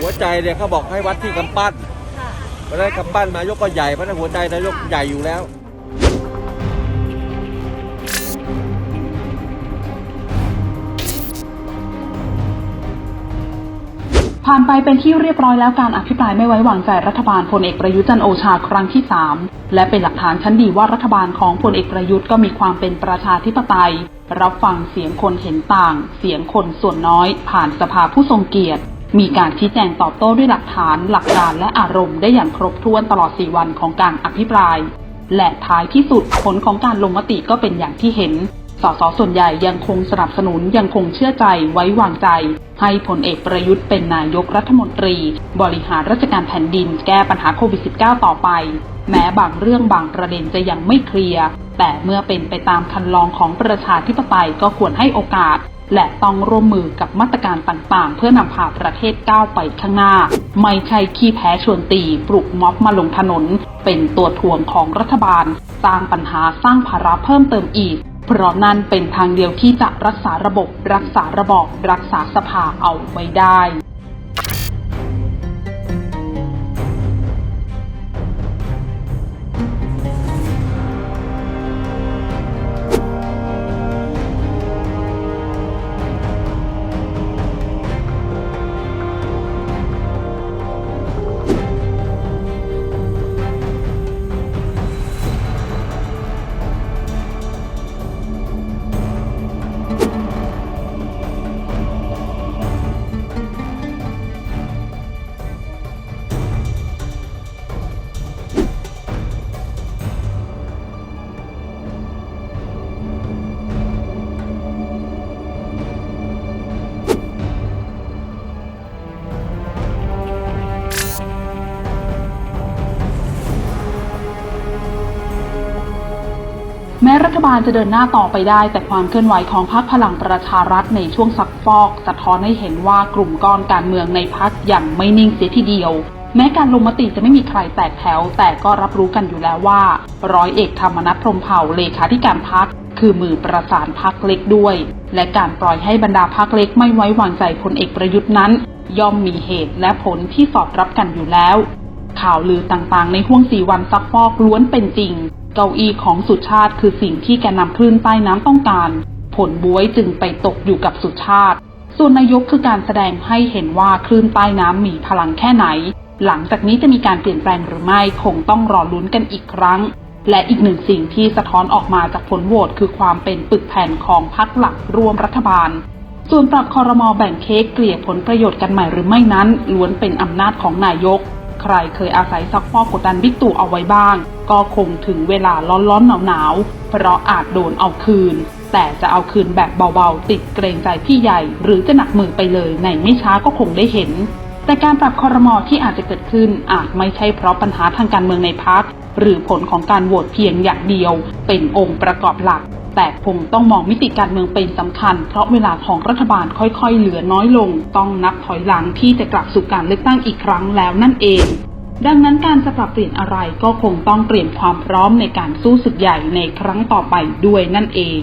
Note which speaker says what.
Speaker 1: หัวใจเนี่ยเขาบอกให้วัดที่กำปั้น
Speaker 2: ค่ะ
Speaker 1: เพราะฉะนั้นกำปั้นนายกก็ใหญ่เพราะฉะนั้นหัวใจนายกใหญ่อยู่แล้ว
Speaker 3: ผ่านไปเป็นที่เรียบร้อยแล้วการอภิปรายไม่ไว้วางใจรัฐบาลพลเอกประยุทธ์จันทร์โอชาครั้งที่ 3 และเป็นหลักฐานชั้นดีว่ารัฐบาลของพลเอกประยุทธ์ก็มีความเป็นประชาธิปไตย รับฟังเสียงคนเห็นต่าง เสียงคนส่วนน้อย ผ่านสภาผู้ทรงเกียรติ มีการชี้แจงตอบโต้ด้วยหลักฐาน หลักการและอารมณ์ได้อย่างครบถ้วนตลอด 4 วันของการอภิปราย และท้ายที่สุดผลของการลงมติก็เป็นอย่างที่เห็น สสส่วนใหญ่ยังคงสนับสนุนยังคงเชื่อใจไว้วางใจ ให้พลเอกประยุทธ์เป็นนายกรัฐมนตรี บริหารราชการแผ่นดินแก้ปัญหาโควิด -19 ต่อไป แม้บางเรื่องบางประเด็นจะยังไม่เคลียร์แต่เมื่อเป็นไปตามคันลองของประชาธิปไตยก็ควรให้โอกาส และต้องร่วมมือกับมาตรการต่างๆ เพื่อนำพาประเทศก้าวไปข้างหน้า ไม่ใช่ขี้แพ้ชวนตีปลุกม็อบมาลงถนน เป็นตัวทวงของรัฐบาล สร้างปัญหาสร้างภาระเพิ่มเติมอีกเพราะนั่นเป็นทางเดียวที่จะรักษาระบบ รักษาระบอบรักษาสภาเอาไว้ได้ แม้รัฐบาลจะเดินหน้าต่อไปได้ แต่ความเคลื่อนไหวของพรรคพลังประชารัฐในช่วงซักฟอกสะท้อนให้เห็นว่ากลุ่มก้อนการเมืองในพรรคยังไม่นิ่งเสียทีเดียว แม้การลงมติจะไม่มีใครแตกแถว แต่ก็รับรู้กันอยู่แล้วว่า ร้อยเอกธรรมนัฐพรมเผ่าเลขาธิการพรรคคือมือประสานพรรคเล็กด้วย และการปล่อยให้บรรดาพรรคเล็กไม่ไว้วางใจพลเอกประยุทธ์นั้น ย่อมมีเหตุและผลที่สอดรับกันอยู่แล้ว ข่าวลือต่างๆ ในห่วงสี่วันซักฟอกล้วนเป็นจริง เก้าอี้ของสุชาติคือสิ่งที่แกนำคลื่นใต้น้ำต้องการ ผลบวยจึงไปตกอยู่กับสุชาติ ส่วนนายกคือการแสดงให้เห็นว่าคลื่นใต้น้ำมีพลังแค่ไหน หลังจากนี้จะมีการเปลี่ยนแปลงหรือไม่คงต้องรอลุ้นกันอีกครั้ง และอีกหนึ่งสิ่งที่สะท้อนออกมาจากผลโหวตคือความเป็นปึกแผ่นของพรรคหลักร่วมรัฐบาลส่วนปรับคอรมอแบ่งเค้กเกลี่ยผลประโยชน์กันใหม่หรือไม่นั้น ล้วนเป็นอำนาจของนายก ใครเคยอาศัยซักฟอกกดดันบิ๊กตู่เอาไว้บ้าง ก็คงถึงเวลาร้อนๆหนาวๆเพราะอาจโดนเอาคืน แต่จะเอาคืนแบบเบาๆ ติดเกรงใจพี่ใหญ่ หรือจะหนักมือไปเลยในไม่ช้าก็คงได้เห็น แต่การปรับคอรมอที่อาจจะเกิดขึ้นอาจไม่ใช่เพราะปัญหาทางการเมืองในพักหรือผลของการโหวตเพียงอย่างเดียว เป็นองค์ประกอบหลัก แต่คงต้องมองมิติการเมืองเป็นสำคัญ เพราะเวลาของรัฐบาลค่อยๆ เหลือน้อยลง ต้องนับถอยหลังที่จะกลับสู่การเลือกตั้งอีกครั้งแล้วนั่นเอง ดังนั้นการจะปรับเปลี่ยนอะไรก็คงต้องเตรียมความพร้อมในการสู้ศึกใหญ่ในครั้งต่อไปด้วยนั่นเอง